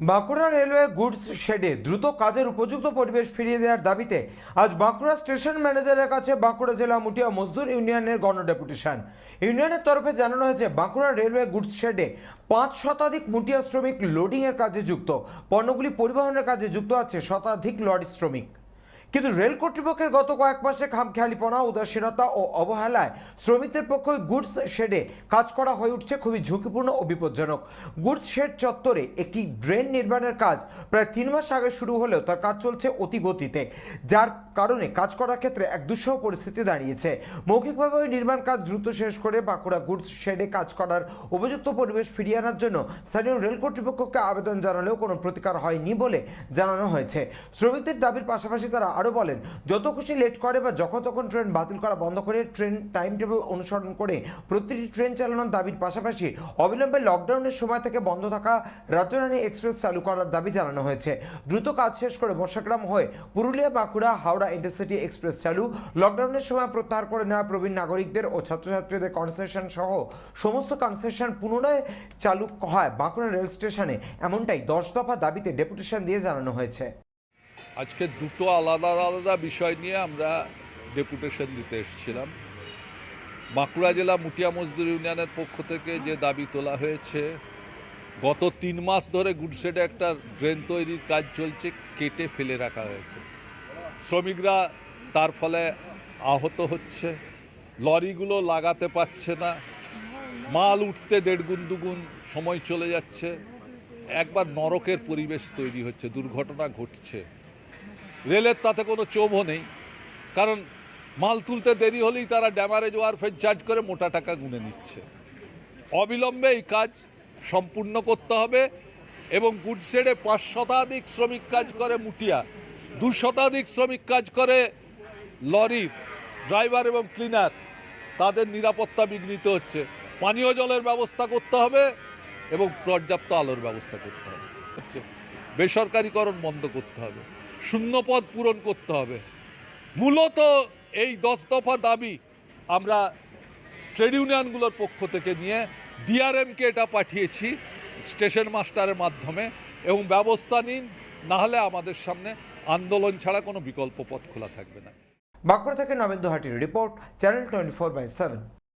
Bankura railway goods শেডে দ্রুত কাজের উপযুক্ত পরিবেশ ফিরিয়ে দেওয়ার দাবিতে আজ বাঁকুড়া স্টেশন ম্যানেজারের কাছে বাঁকুড়া জেলা মুটিয়া মজদুর ইউনিয়নের গণডেপুটেশন। ইউনিয়নের তরফে জানানো হয়েছে, বাঁকুড়া রেলওয়ে গুডস শেডে পাঁচ শতাধিক মুটিয়া শ্রমিক লোডিংয়ের কাজে যুক্ত। পণ্যগুলি পরিবহনের কাজে যুক্ত আছে শতাধিক লরি শ্রমিক। কিন্তু রেল কর্তৃপক্ষের গত কয়েক মাসে খামখেয়ালিপনা, উদাসীনতা ও অবহেলায় শ্রমিকদের পক্ষে গুডস শেডে কাজ করা হয়ে উঠছে খুবই ঝুঁকিপূর্ণ ও বিপজ্জনক। গুডস শেড চত্বরে একটি ড্রেন নির্মাণের কাজ প্রায় তিন মাস আগে শুরু হলেও তার কাজ চলছে অতি গতিতে যার কারণে কাজ করার ক্ষেত্রে এক দুঃসহ পরিস্থিতি দাঁড়িয়েছে। মৌখিকভাবে ওই নির্মাণ কাজ দ্রুত শেষ করে বাঁকুড়া গুডস শেডে কাজ করার উপযুক্ত পরিবেশ ফিরিয়ে আনার জন্য স্থানীয় রেল কর্তৃপক্ষকে আবেদন জানালেও কোনো প্রতিকার হয়নি বলে জানানো হয়েছে। শ্রমিকদের দাবির পাশাপাশি তারা আরও বলেন, যত খুশি লেট করে বা যখন তখন ট্রেন বাতিল করা বন্ধ করে ট্রেন টাইম টেবিল অনুসরণ করে প্রতিটি ট্রেন চালানোর দাবির পাশাপাশি অবিলম্বে লকডাউনের সময় থেকে বন্ধ থাকা রাজরানী এক্সপ্রেস চালু করার দাবি জানানো হয়েছে। দ্রুত কাজ শেষ করে বর্ষাগ্রাম হয়ে পুরুলিয়া, বাঁকুড়া, হাওড়া ইন্টারসিটি এক্সপ্রেস চালু। লকডাউনের সময় প্রত্যাহার করে নেওয়া প্রবীণ নাগরিকদের ও ছাত্রছাত্রীদের কনসেশন সহ সমস্ত কনসেশন পুনরায় চালু হয় বাঁকুড়া রেল স্টেশনে, এমনটাই দশ দফা দাবিতে ডেপুটেশন দিয়ে জানানো হয়েছে। আজকে দুটো আলাদা আলাদা বিষয় নিয়ে আমরা ডেপুটেশন দিতে এসেছিলাম। বাঁকুড়া জেলা মুটিয়া মজদুর ইউনিয়নের পক্ষ থেকে যে দাবি তোলা হয়েছে, গত তিন মাস ধরে গুডশেডে একটা ড্রেন তৈরির কাজ চলছে, কেটে ফেলে রাখা হয়েছে। শ্রমিকরা তার ফলে আহত হচ্ছে, লরিগুলো লাগাতে পারছে না, মাল উঠতে দেড় গুণ দুগুণ সময় চলে যাচ্ছে, একবার নরকের পরিবেশ তৈরি হচ্ছে, দুর্ঘটনা ঘটছে। রেলের তাতে কোনো চোভও নেই। কারণ মাল তুলতে দেরি হলেই তারা ড্যামারেজ ওয়ারফের চার্জ করে মোটা টাকা গুনে নিচ্ছে। অবিলম্বে এই কাজ সম্পূর্ণ করতে হবে এবং গুডশেডে পাঁচ শতাধিক শ্রমিক কাজ করে মুটিয়া দু শতাধিক শ্রমিক কাজ করে লরির ড্রাইভার এবং ক্লিনার। তাদের নিরাপত্তা বিঘ্নিত হচ্ছে। পানীয় জলের ব্যবস্থা করতে হবে এবং পর্যাপ্ত আলোর ব্যবস্থা করতে হবে। বেসরকারিকরণ বন্ধ করতে হবে। শূন্যপদ পূরণ করতে হবে। মূলত এই দশ দফা দাবি আমরা ট্রেড ইউনিয়নগুলোর পক্ষ থেকে নিয়ে ডিআরএমকে এটা পাঠিয়েছি স্টেশন মাস্টারের মাধ্যমে এবং ব্যবস্থা নিন নাহলে আমাদের সামনে আন্দোলন ছাড়া কোনো বিকল্প পথ খোলা থাকবে না। বাঁকুড়া থেকে নবেন্দু হাটির report, channel twenty four by seven.